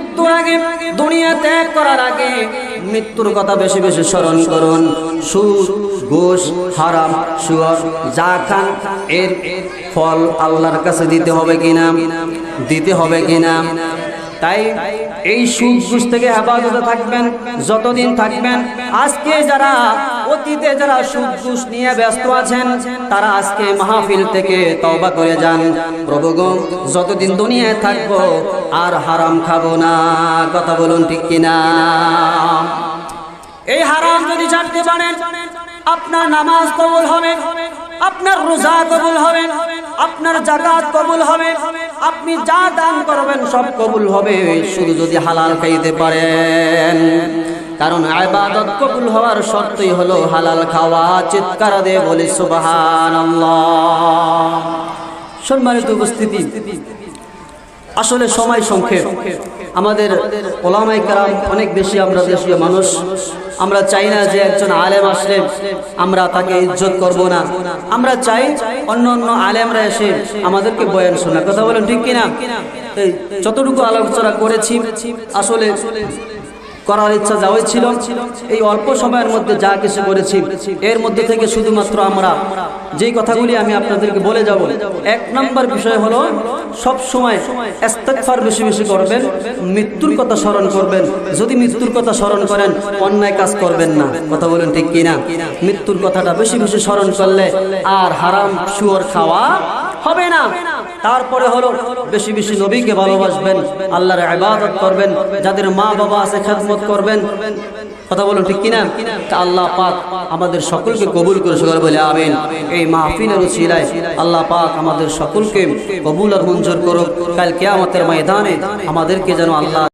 মৃত্যুর আগে, দুনিয়া ত্যাগ করার আগে মৃত্যুর কথা বেশি বেশি স্মরণ করুন। সুদ গোস হারাম সুয়ার যা খান, এর ফল আল্লাহর কাছে দিতে হবে কিনা? দিতে হবে কিনা? তাই এই সুদ ঘুষ থেকে হেফাজতে থাকবেন, যতদিন থাকবেন। আজকে যারা অতীতে যারা সুদ ঘুষ নিয়ে ব্যস্ত আছেন, তারা আজকে মাহফিল থেকে তওবা করে যান। প্রভু যতদিন দুনিয়ায় থাকব, আর হারাম খাব না। কথা বলুন ঠিক কিনা? এই হারাম যদি ছাড়তে পারেন, আপনার নামাজ কবুল হবে। আপনার রোজা কবুল হবে, আপনার জাকাত কবুল হবে, আপনি যা দান করবেন সব কবুল হবে, শুধু যদি হালাল খাইতে পারেন। কারণ আবাদত কবুল হওয়ার শর্তই হলো হালাল খাওয়া, চিৎকার দে বলি সুবাহান সম্মানিত উপস্থিতি, আসলে সময় সংক্ষেপ। আমাদের ওলামাই কারাম অনেক বেশি আমরা দেশীয় মানুষ। আমরা চাই না যে একজন আলেম আসলে আমরা তাকে ইজ্জত করব না। আমরা চাই অন্য অন্য আলেমরা এসে আমাদেরকে বয়ান শোনা কথা বলেন ঠিক কিনা? যতটুকু আলোচনা করেছি, আসলে করার ইচ্ছা যাওয়াই ছিল এই অল্প সময়ের মধ্যে যা কিছু করেছি, এর মধ্যে থেকে শুধুমাত্র আমরা। যেই কথাগুলি আমি আপনাদেরকে বলে যাব, এক নম্বর বিষয় হলো, সব সময় বেশি বেশি করবেন, মৃত্যুর কথা স্মরণ করবেন। যদি মৃত্যুর কথা স্মরণ করেন, অন্যায় কাজ করবেন না। কথা বলেন ঠিক কিনা? মৃত্যুর কথাটা বেশি বেশি স্মরণ করলে আর হারাম শুয়োর খাওয়া হবে না। তারপরে হলো বেশি বেশি নবীকে ভালোবাসবেন, আল্লাহর ইবাদত করবেন, যাদের মা বাবা আছে খেদমত করবেন। কথা বলুন ঠিক কিনা? আল্লাহ পাক আমাদের সকলকে কবুল করে সকল বলে আমিন। এই মাহফিলের উসিলায় আল্লাহ পাক আমাদের সকলকে কবুল আর মঞ্জুর করুক। কাল কিয়ামতের ময়দানে আমাদেরকে যেন আল্লাহ